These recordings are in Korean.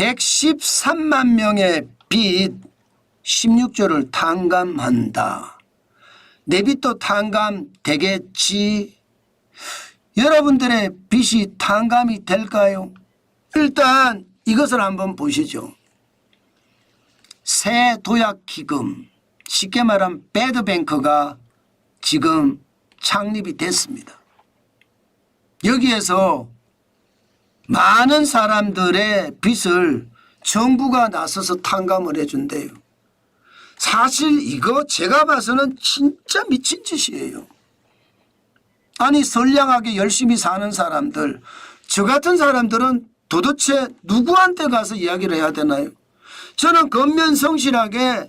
113만 명의 빚 16조를 탕감한다. 내 빚도 탕감되겠지. 여러분들의 빚이 탕감이 될까요? 일단 이것을 한번 보시죠. 새 도약 기금, 쉽게 말하면 배드뱅크가 지금 창립이 됐습니다. 여기에서 많은 사람들의 빚을 정부가 나서서 탕감을 해준대요. 사실 이거 제가 봐서는 진짜 미친 짓이에요. 아니 선량하게 열심히 사는 사람들 저 같은 사람들은 도대체 누구한테 가서 이야기를 해야 되나요? 저는 겉면 성실하게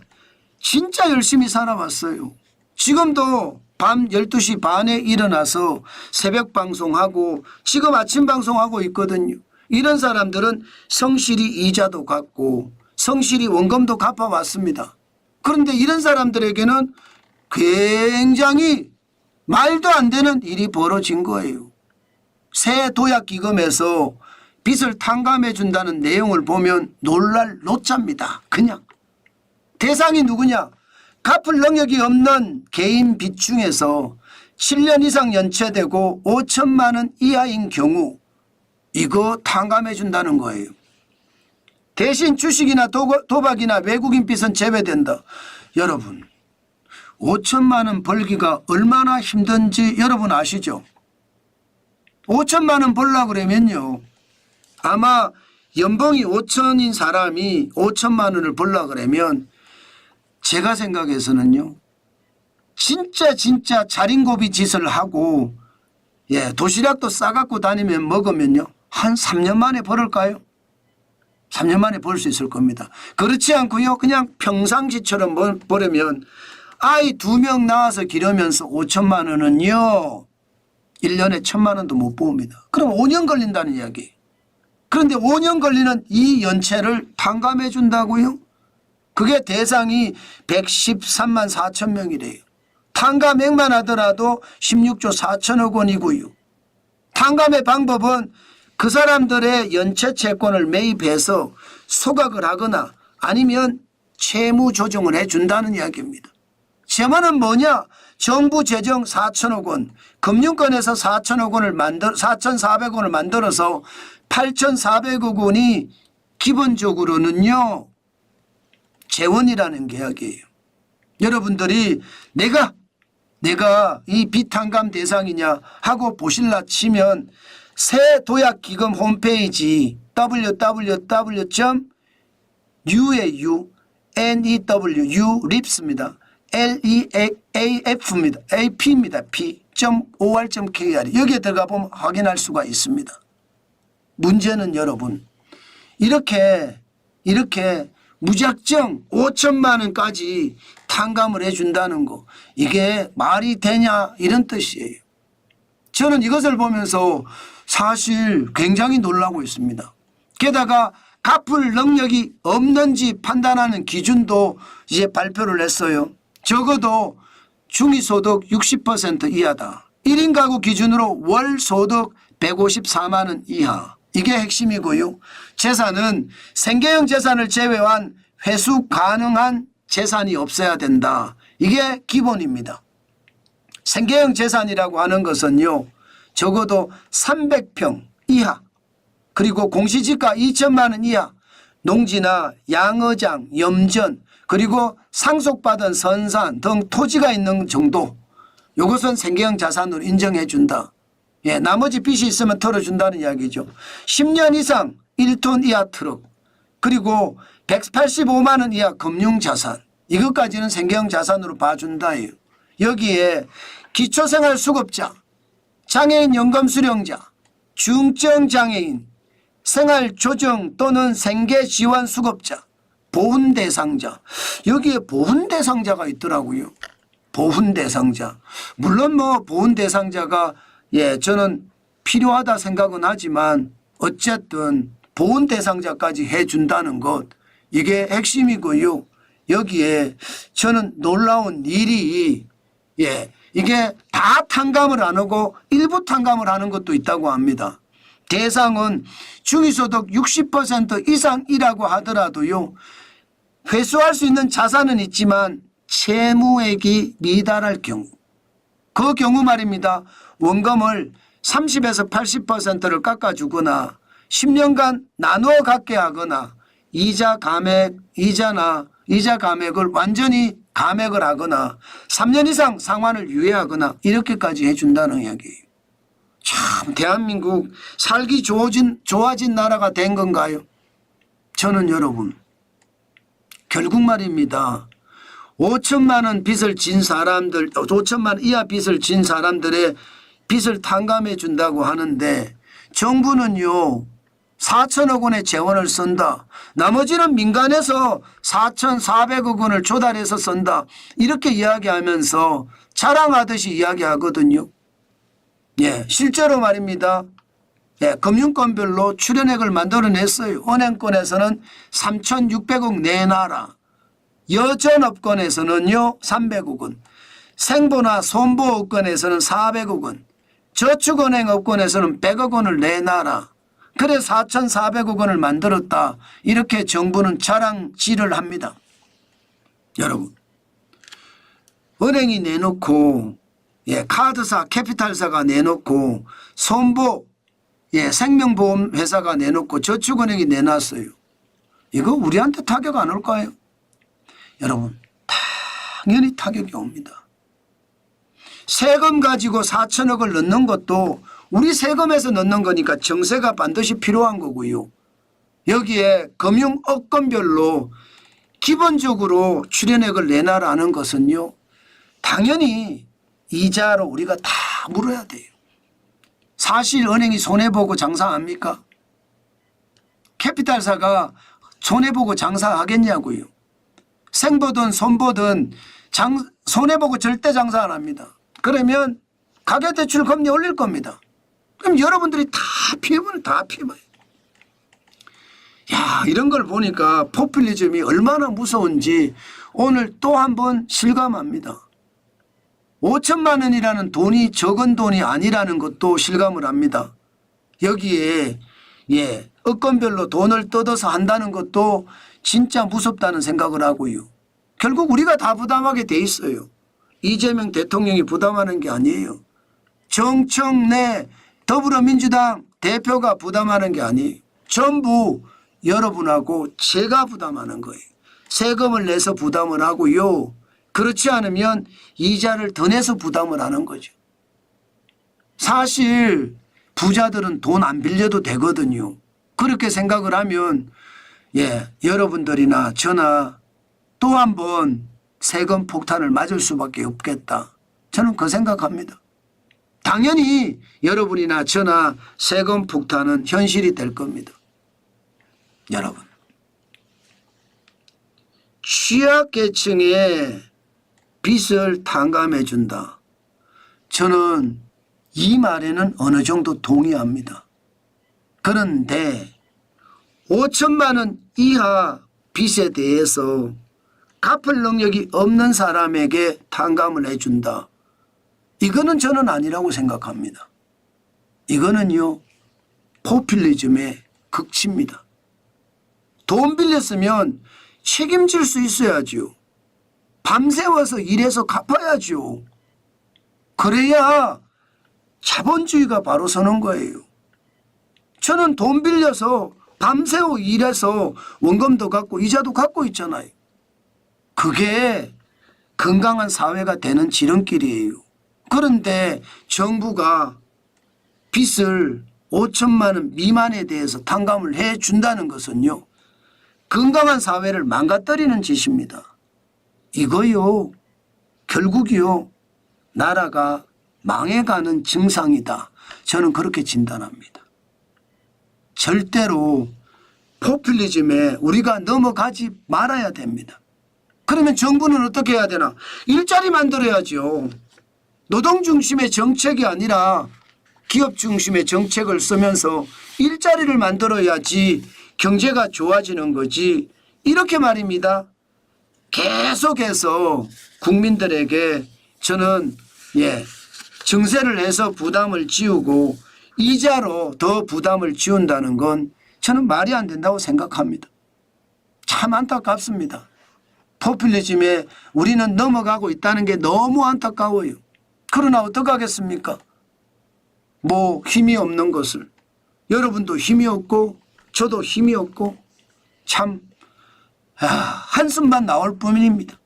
진짜 열심히 살아왔어요. 지금도 밤 12시 반에 일어나서 새벽 방송하고 지금 아침 방송하고 있거든요. 이런 사람들은 성실히 이자도 갚고 성실히 원금도 갚아왔습니다. 그런데 이런 사람들에게는 굉장히 말도 안 되는 일이 벌어진 거예요. 새 도약기금에서 빚을 탕감해 준다는 내용을 보면 놀랄 노자입니다. 그냥. 대상이 누구냐? 갚을 능력이 없는 개인 빚 중에서 7년 이상 연체되고 5천만 원 이하인 경우 이거 탕감해 준다는 거예요. 대신 주식이나 도- 도박이나 외국인 빚은 제외된다. 여러분 5천만 원 벌기가 얼마나 힘든지 여러분 아시죠? 5천만 원 벌라 그러면요. 아마 연봉이 5천인 사람이 5천만 원을 벌라 그러면 제가 생각해서는요. 진짜 진짜 자린고비 짓을 하고 예, 도시락도 싸갖고 다니면 먹으면요. 한 3년 만에 벌을까요? 3년 만에 벌 수 있을 겁니다. 그렇지 않고요. 그냥 평상시처럼 벌- 벌으면 아이 두 명 낳아서 기르면서 5천만 원은요. 1년에 천만 원도 못 뽑습니다. 그럼 5년 걸린다는 이야기. 그런데 5년 걸리는 이 연체를 탕감해 준다고요? 그게 대상이 113만 4천 명이래요. 탕감액만 하더라도 16조 4천억 원이고요. 탕감의 방법은 그 사람들의 연체 채권을 매입해서 소각을 하거나 아니면 채무 조정을 해준다는 이야기입니다. 제 말은 뭐냐? 정부 재정 4천억 원, 금융권에서 4천억 원을 만들, 4,400원을 만들어서 8,400억 원이 기본적으로는요, 재원이라는 계약이에요. 여러분들이 내가 내가 이 비탄감 대상이냐 하고 보실라 치면 새 도약 기금 홈페이지 www.uau new u 립스입니다. l e a f입니다. ap입니다. p .or.kr 여기에 들어가 보면 확인할 수가 있습니다. 문제는 여러분 이렇게 이렇게 무작정 5천만 원까지 탕감을 해준다는 거 이게 말이 되냐 이런 뜻이에요. 저는 이것을 보면서 사실 굉장히 놀라고 있습니다. 게다가 갚을 능력이 없는지 판단하는 기준도 이제 발표를 했어요. 적어도 중위소득 60% 이하다. 1인 가구 기준으로 월 소득 154만 원 이하. 이게 핵심이고요. 재산은 생계형 재산을 제외한 회수 가능한 재산이 없어야 된다. 이게 기본입니다. 생계형 재산이라고 하는 것은요. 적어도 300평 이하 그리고 공시지가 2천만 원 이하 농지나 양어장, 염전 그리고 상속받은 선산 등 토지가 있는 정도 이것은 생계형 자산으로 인정해 준다. 예, 나머지 빚이 있으면 털어준다는 이야기죠. 10년 이상 1톤 이하 트럭 그리고 185만 원 이하 금융자산 이것까지는 생계형 자산으로 봐준다 예요. 여기에 기초생활수급자, 장애인 연금 수령자, 중증 장애인, 생활 조정 또는 생계 지원 수급자, 보훈 대상자 여기에 보훈 대상자가 있더라고요. 보훈 대상자 물론 뭐 보훈 대상자가 예 저는 필요하다 생각은 하지만 어쨌든 보훈 대상자까지 해준다는 것 이게 핵심이고요. 여기에 저는 놀라운 일이 예 이게 다 탕감을 안 하고 일부 탕감을 하는 것도 있다고 합니다. 대상은 중위소득 60% 이상이라고 하더라도요. 회수할 수 있는 자산은 있지만 채무액이 미달할 경우 그 경우 말입니다. 원금을 30에서 80%를 깎아주거나 10년간 나누어 갖게 하거나 이자 감액, 이자나 이자 감액을 완전히 감액을 하거나 3년 이상 상환을 유예하거나 이렇게까지 해준다는 이야기예요. 참 대한민국 살기 좋아진, 좋아진 나라가 된 건가요? 저는 여러분 결국 말입니다. 5천만 원 빚을 진 사람들, 5천만 원 이하 빚을 진 사람들의 빚을 탕감해 준다고 하는데 정부는요 4천억 원의 재원을 쓴다. 나머지는 민간에서 4,400억 원을 조달해서 쓴다. 이렇게 이야기하면서 자랑하듯이 이야기하거든요. 예, 실제로 말입니다. 예, 금융권별로 출연액을 만들어냈어요. 은행권에서는 3,600억 내놔라. 여전업권에서는요 300억 원, 생보나 손보업권에서는 400억 원, 저축은행 업권에서는 100억 원을 내놔라. 그래 4,400억 원을 만들었다. 이렇게 정부는 자랑질을 합니다. 여러분 은행이 내놓고 예, 카드사 캐피탈사가 내놓고 손보 예, 생명보험 회사가 내놓고 저축은행이 내놨어요. 이거 우리한테 타격 안 올까요? 여러분 당연히 타격이 옵니다. 세금 가지고 4천억을 넣는 것도 우리 세금에서 넣는 거니까 정세가 반드시 필요한 거고요. 여기에 금융업권별로 기본적으로 출연액을 내놔라는 것은요. 당연히 이자로 우리가 다 물어야 돼요. 사실 은행이 손해보고 장사합니까? 캐피탈사가 손해보고 장사하겠냐고요. 생보든 손보든 장, 손해보고 절대 장사 안 합니다. 그러면 가계대출 금리 올릴 겁니다. 그럼 여러분들이 다 피해보는 다 피해봐요. 야 이런 걸 보니까 포퓰리즘이 얼마나 무서운지 오늘 또 한 번 실감합니다. 5천만 원이라는 돈이 적은 돈이 아니라는 것도 실감을 합니다. 여기에 예 업건별로 돈을 뜯어서 한다는 것도 진짜 무섭다는 생각을 하고요. 결국 우리가 다 부담하게 돼 있어요. 이재명 대통령이 부담하는 게 아니에요. 정청래 더불어민주당 대표가 부담하는 게 아니에요. 전부 여러분하고 제가 부담하는 거예요. 세금을 내서 부담을 하고요. 그렇지 않으면 이자를 더 내서 부담을 하는 거죠. 사실 부자들은 돈 안 빌려도 되거든요. 그렇게 생각을 하면 예, 여러분들이나 저나 또 한 번 세금 폭탄을 맞을 수밖에 없겠다. 저는 그 생각합니다. 당연히 여러분이나 저나 세금 폭탄은 현실이 될 겁니다. 여러분. 취약계층의 빚을 탕감해 준다. 저는 이 말에는 어느 정도 동의합니다. 그런데 5천만 원 이하 빚에 대해서 갚을 능력이 없는 사람에게 탕감을 해준다. 이거는 저는 아니라고 생각합니다. 이거는요, 포퓰리즘의 극치입니다. 돈 빌렸으면 책임질 수 있어야죠. 밤새워서 일해서 갚아야죠. 그래야 자본주의가 바로 서는 거예요. 저는 돈 빌려서 밤새워 일해서 원금도 갖고 이자도 갖고 있잖아요. 그게 건강한 사회가 되는 지름길이에요. 그런데 정부가 빚을 5천만 원 미만에 대해서 탕감을 해 준다는 것은요. 건강한 사회를 망가뜨리는 짓입니다. 이거요. 결국이요. 나라가 망해가는 증상이다. 저는 그렇게 진단합니다. 절대로 포퓰리즘에 우리가 넘어가지 말아야 됩니다. 그러면 정부는 어떻게 해야 되나? 일자리 만들어야죠. 노동 중심의 정책이 아니라 기업 중심의 정책을 쓰면서 일자리를 만들어야지 경제가 좋아지는 거지. 이렇게 말입니다. 계속해서 국민들에게 저는 예, 증세를 해서 부담을 지우고 이자로 더 부담을 지운다는 건 저는 말이 안 된다고 생각합니다. 참 안타깝습니다. 포퓰리즘에 우리는 넘어가고 있다는 게 너무 안타까워요. 그러나 어떡하겠습니까? 뭐 힘이 없는 것을 여러분도 힘이 없고 저도 힘이 없고 참 아, 한숨만 나올 뿐입니다.